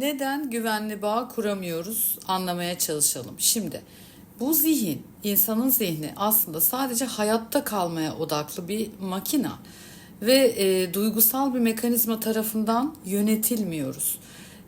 Neden güvenli bağ kuramıyoruz anlamaya çalışalım. Şimdi bu zihin, insanın zihni aslında sadece hayatta kalmaya odaklı bir makina ve e, duygusal bir mekanizma tarafından yönetilmiyoruz.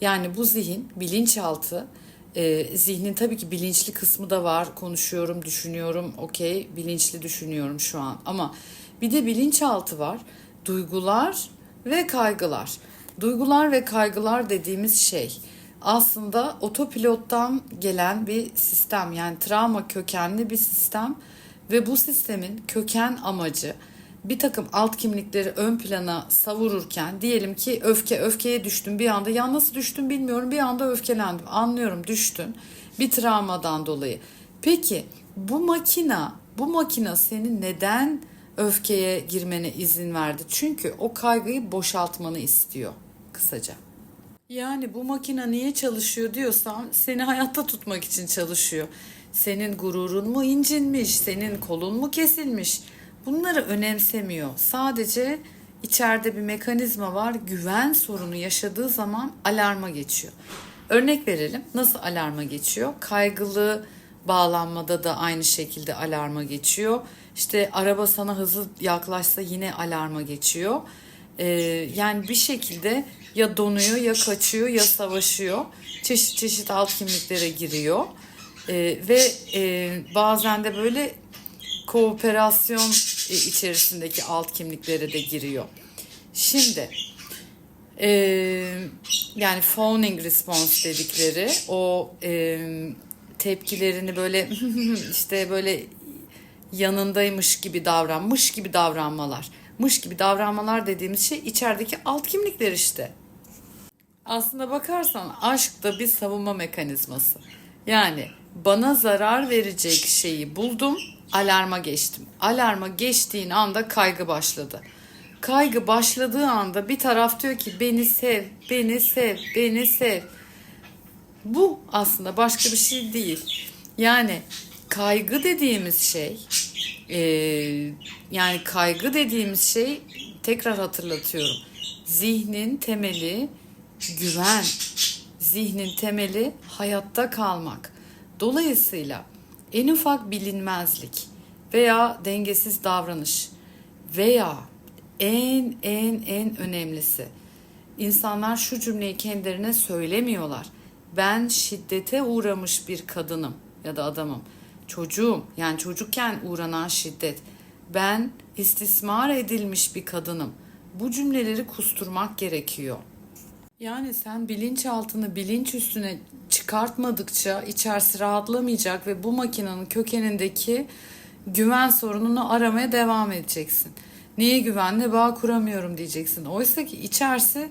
Yani bu zihin, bilinçaltı, e, zihnin tabii ki bilinçli kısmı da var. Konuşuyorum, düşünüyorum, okey, bilinçli düşünüyorum şu an. Ama bir de bilinçaltı var. Duygular ve kaygılar. Duygular ve kaygılar dediğimiz şey aslında otopilottan gelen bir sistem. Yani travma kökenli bir sistem ve bu sistemin köken amacı bir takım alt kimlikleri ön plana savururken diyelim ki öfke öfkeye düştün bir anda ya nasıl düştün bilmiyorum bir anda öfkelendim anlıyorum düştün bir travmadan dolayı. Peki bu makina bu makina seni neden öfkeye girmene izin verdi? Çünkü o kaygıyı boşaltmanı istiyor kısaca. Yani bu makine niye çalışıyor diyorsam seni hayatta tutmak için çalışıyor. Senin gururun mu incinmiş, senin kolun mu kesilmiş? Bunları önemsemiyor. Sadece içeride bir mekanizma var. Güven sorunu yaşadığı zaman alarma geçiyor. Örnek verelim. Nasıl alarma geçiyor? Kaygılı bağlanmada da aynı şekilde alarma geçiyor. İşte araba sana hızlı yaklaşsa yine alarma geçiyor. Ee, yani bir şekilde ya donuyor ya kaçıyor ya savaşıyor. Çeşit çeşit alt kimliklere giriyor. Ee, ve e, bazen de böyle kooperasyon e, içerisindeki alt kimliklere de giriyor. Şimdi e, yani phoning response dedikleri o e, tepkilerini böyle işte böyle yanındaymış gibi davranmış gibi davranmalar. Mış gibi davranmalar dediğimiz şey içerideki alt kimlikler işte. Aslında bakarsan aşk da bir savunma mekanizması. Yani bana zarar verecek şeyi buldum, alarma geçtim. Alarma geçtiğin anda kaygı başladı. Kaygı başladığı anda bir taraf diyor ki beni sev, beni sev, beni sev. Bu aslında başka bir şey değil. Yani kaygı dediğimiz şey, e, yani kaygı dediğimiz şey tekrar hatırlatıyorum. Zihnin temeli güven, zihnin temeli hayatta kalmak. Dolayısıyla en ufak bilinmezlik veya dengesiz davranış veya en en en önemlisi insanlar şu cümleyi kendilerine söylemiyorlar. Ben şiddete uğramış bir kadınım ya da adamım. Çocuğum yani çocukken uğranan şiddet. Ben istismar edilmiş bir kadınım. Bu cümleleri kusturmak gerekiyor. Yani sen bilinçaltını bilinç üstüne çıkartmadıkça içerisi rahatlamayacak ve bu makinenin kökenindeki güven sorununu aramaya devam edeceksin. Niye güvenle bağ kuramıyorum diyeceksin. Oysa ki içerisi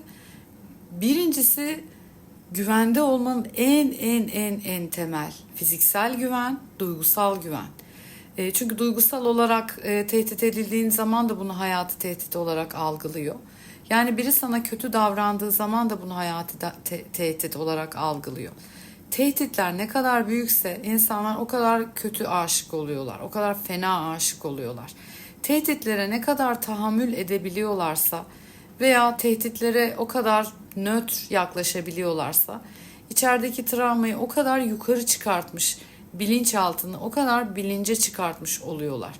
birincisi güvende olmanın en en en en temel fiziksel güven, duygusal güven. E, çünkü duygusal olarak e, tehdit edildiğin zaman da bunu hayatı tehdit olarak algılıyor. Yani biri sana kötü davrandığı zaman da bunu hayatı da, te- tehdit olarak algılıyor. Tehditler ne kadar büyükse insanlar o kadar kötü aşık oluyorlar. O kadar fena aşık oluyorlar. Tehditlere ne kadar tahammül edebiliyorlarsa veya tehditlere o kadar nötr yaklaşabiliyorlarsa içerideki travmayı o kadar yukarı çıkartmış, bilinçaltını o kadar bilince çıkartmış oluyorlar.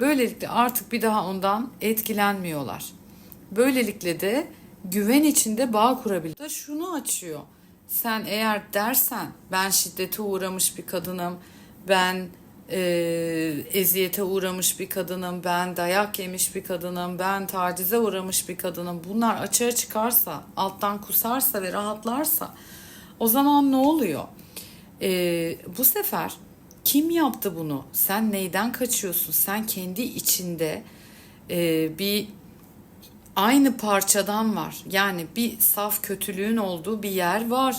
Böylelikle artık bir daha ondan etkilenmiyorlar. Böylelikle de güven içinde bağ kurabilir. Da şunu açıyor. Sen eğer dersen ben şiddete uğramış bir kadınım, ben e, eziyete uğramış bir kadınım, ben dayak yemiş bir kadınım, ben tacize uğramış bir kadınım. Bunlar açığa çıkarsa, alttan kusarsa ve rahatlarsa o zaman ne oluyor? E, bu sefer kim yaptı bunu? Sen neyden kaçıyorsun? Sen kendi içinde e, bir aynı parçadan var. Yani bir saf kötülüğün olduğu bir yer var.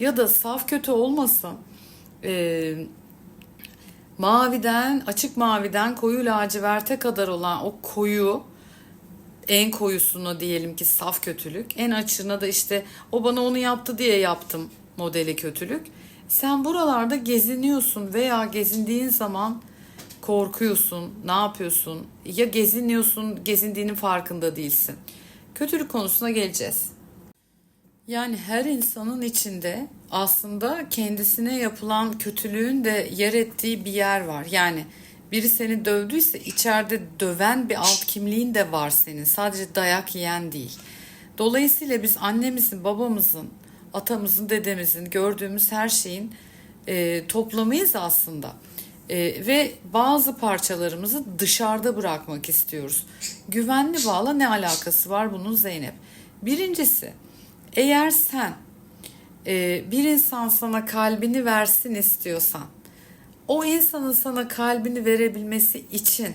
Ya da saf kötü olmasın. Ee, maviden, açık maviden koyu laciverte kadar olan o koyu en koyusuna diyelim ki saf kötülük. En açığına da işte o bana onu yaptı diye yaptım modeli kötülük. Sen buralarda geziniyorsun veya gezindiğin zaman korkuyorsun, ne yapıyorsun? Ya geziniyorsun, gezindiğinin farkında değilsin. Kötülük konusuna geleceğiz. Yani her insanın içinde aslında kendisine yapılan kötülüğün de yer ettiği bir yer var. Yani biri seni dövdüyse içeride döven bir alt kimliğin de var senin. Sadece dayak yiyen değil. Dolayısıyla biz annemizin, babamızın, atamızın, dedemizin gördüğümüz her şeyin e, toplamıyız aslında. E, ve bazı parçalarımızı dışarıda bırakmak istiyoruz. Güvenli bağla ne alakası var bunun Zeynep? Birincisi eğer sen e, bir insan sana kalbini versin istiyorsan o insanın sana kalbini verebilmesi için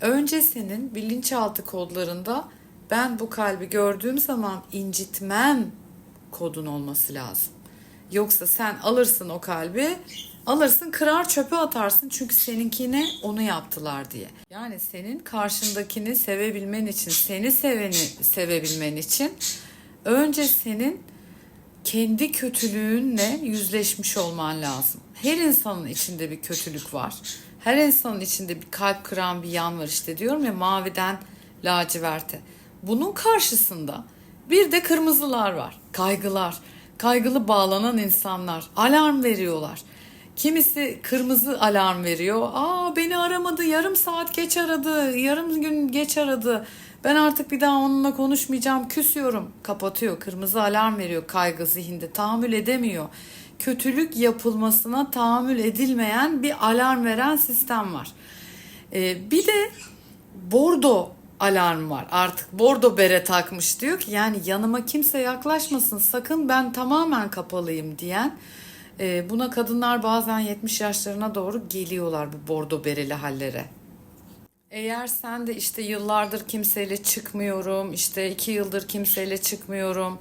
önce senin bilinçaltı kodlarında ben bu kalbi gördüğüm zaman incitmem kodun olması lazım. Yoksa sen alırsın o kalbi, alırsın kırar çöpe atarsın çünkü seninkine onu yaptılar diye. Yani senin karşındakini sevebilmen için, seni seveni sevebilmen için önce senin kendi kötülüğünle yüzleşmiş olman lazım. Her insanın içinde bir kötülük var. Her insanın içinde bir kalp kıran bir yan var işte diyorum ya maviden laciverte. Bunun karşısında bir de kırmızılar var. Kaygılar. Kaygılı bağlanan insanlar. Alarm veriyorlar. Kimisi kırmızı alarm veriyor. Aa beni aramadı, yarım saat geç aradı, yarım gün geç aradı. Ben artık bir daha onunla konuşmayacağım, küsüyorum. Kapatıyor, kırmızı alarm veriyor kaygı zihinde. Tahammül edemiyor. Kötülük yapılmasına tahammül edilmeyen bir alarm veren sistem var. Ee, bir de bordo alarm var. Artık bordo bere takmış diyor ki yani yanıma kimse yaklaşmasın sakın ben tamamen kapalıyım diyen e, buna kadınlar bazen 70 yaşlarına doğru geliyorlar bu bordo bereli hallere. Eğer sen de işte yıllardır kimseyle çıkmıyorum, işte iki yıldır kimseyle çıkmıyorum,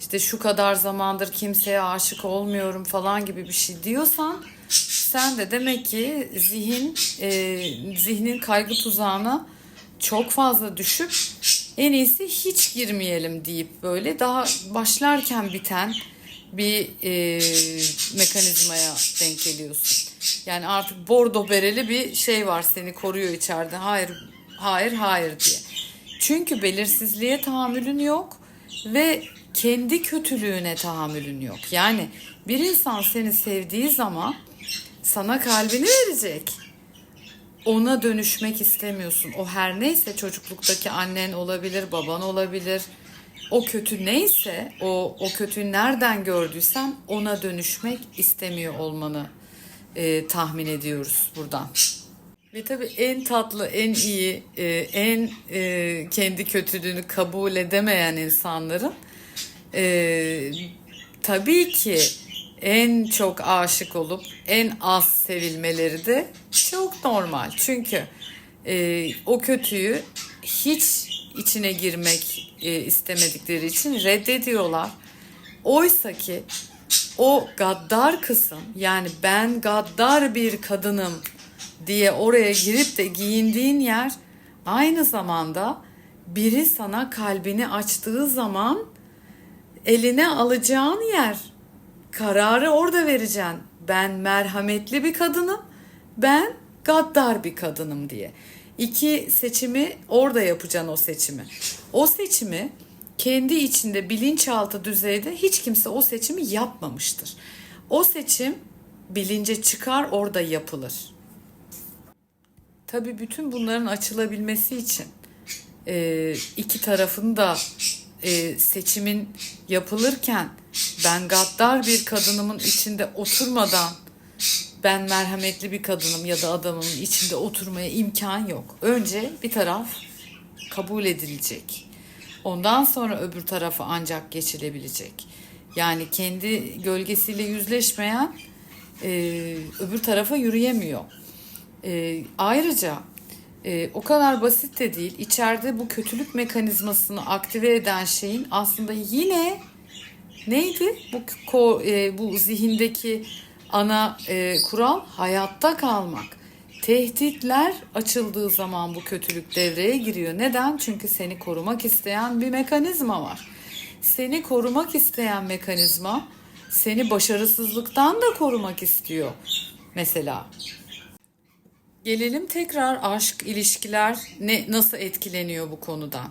işte şu kadar zamandır kimseye aşık olmuyorum falan gibi bir şey diyorsan sen de demek ki zihin e, zihnin kaygı tuzağına çok fazla düşüp en iyisi hiç girmeyelim deyip böyle daha başlarken biten bir e, mekanizmaya denk geliyorsun. Yani artık bordo bereli bir şey var seni koruyor içeride. Hayır, hayır, hayır diye. Çünkü belirsizliğe tahammülün yok ve kendi kötülüğüne tahammülün yok. Yani bir insan seni sevdiği zaman sana kalbini verecek. Ona dönüşmek istemiyorsun. O her neyse çocukluktaki annen olabilir, baban olabilir. O kötü neyse, o o kötüyü nereden gördüysen ona dönüşmek istemiyor olmanı e, tahmin ediyoruz buradan. Ve tabii en tatlı, en iyi, e, en e, kendi kötülüğünü kabul edemeyen insanların e, tabii ki en çok aşık olup en az sevilmeleri de çok normal. Çünkü e, o kötüyü hiç içine girmek e, istemedikleri için reddediyorlar. Oysa ki o gaddar kısım yani ben gaddar bir kadınım diye oraya girip de giyindiğin yer aynı zamanda biri sana kalbini açtığı zaman eline alacağın yer. Kararı orada vereceksin. Ben merhametli bir kadınım, ben gaddar bir kadınım diye. İki seçimi orada yapacaksın o seçimi. O seçimi kendi içinde bilinçaltı düzeyde hiç kimse o seçimi yapmamıştır. O seçim bilince çıkar orada yapılır. Tabii bütün bunların açılabilmesi için e, iki tarafın da e, seçimin yapılırken ben gaddar bir kadınımın içinde oturmadan ben merhametli bir kadınım ya da adamın içinde oturmaya imkan yok. Önce bir taraf kabul edilecek. Ondan sonra öbür tarafa ancak geçilebilecek. Yani kendi gölgesiyle yüzleşmeyen e, öbür tarafa yürüyemiyor. E, ayrıca e, o kadar basit de değil. İçeride bu kötülük mekanizmasını aktive eden şeyin aslında yine neydi? Bu ko, e, bu zihindeki ana e, kural hayatta kalmak. Tehditler açıldığı zaman bu kötülük devreye giriyor. Neden? Çünkü seni korumak isteyen bir mekanizma var. Seni korumak isteyen mekanizma seni başarısızlıktan da korumak istiyor. Mesela Gelelim tekrar aşk, ilişkiler ne nasıl etkileniyor bu konudan?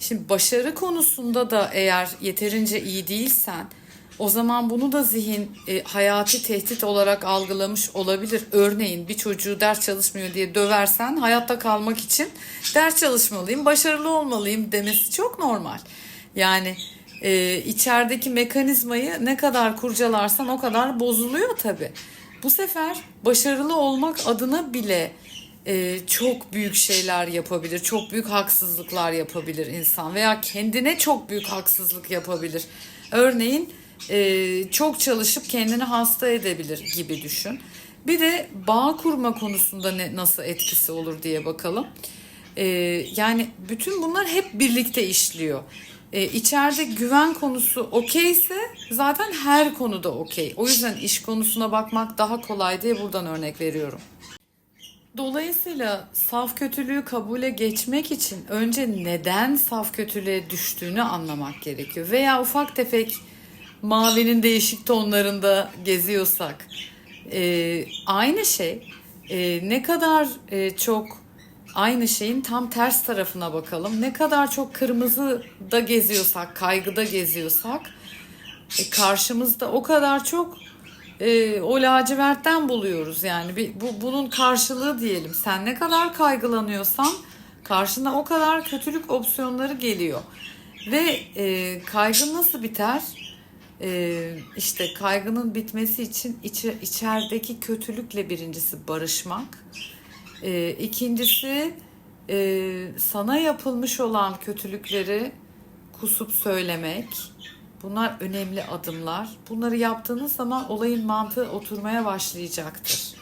Şimdi başarı konusunda da eğer yeterince iyi değilsen o zaman bunu da zihin e, hayati tehdit olarak algılamış olabilir. Örneğin bir çocuğu ders çalışmıyor diye döversen hayatta kalmak için ders çalışmalıyım, başarılı olmalıyım demesi çok normal. Yani e, içerideki mekanizmayı ne kadar kurcalarsan o kadar bozuluyor tabii. Bu sefer başarılı olmak adına bile e, çok büyük şeyler yapabilir, çok büyük haksızlıklar yapabilir insan veya kendine çok büyük haksızlık yapabilir. Örneğin e, çok çalışıp kendini hasta edebilir gibi düşün. Bir de bağ kurma konusunda ne nasıl etkisi olur diye bakalım. E, yani bütün bunlar hep birlikte işliyor. E, içeride güven konusu okeyse zaten her konuda okey. O yüzden iş konusuna bakmak daha kolay diye buradan örnek veriyorum. Dolayısıyla saf kötülüğü kabule geçmek için önce neden saf kötülüğe düştüğünü anlamak gerekiyor. Veya ufak tefek mavinin değişik tonlarında geziyorsak e, aynı şey e, ne kadar e, çok aynı şeyin tam ters tarafına bakalım. Ne kadar çok kırmızıda geziyorsak, kaygıda geziyorsak e, karşımızda o kadar çok e, o lacivertten buluyoruz yani bir, bu bunun karşılığı diyelim. Sen ne kadar kaygılanıyorsan karşına o kadar kötülük opsiyonları geliyor. Ve e, kaygı nasıl biter? E, işte kaygının bitmesi için içi, içerideki kötülükle birincisi barışmak. E, ikincisi e, sana yapılmış olan kötülükleri kusup söylemek. Bunlar önemli adımlar. Bunları yaptığınız zaman olayın mantığı oturmaya başlayacaktır.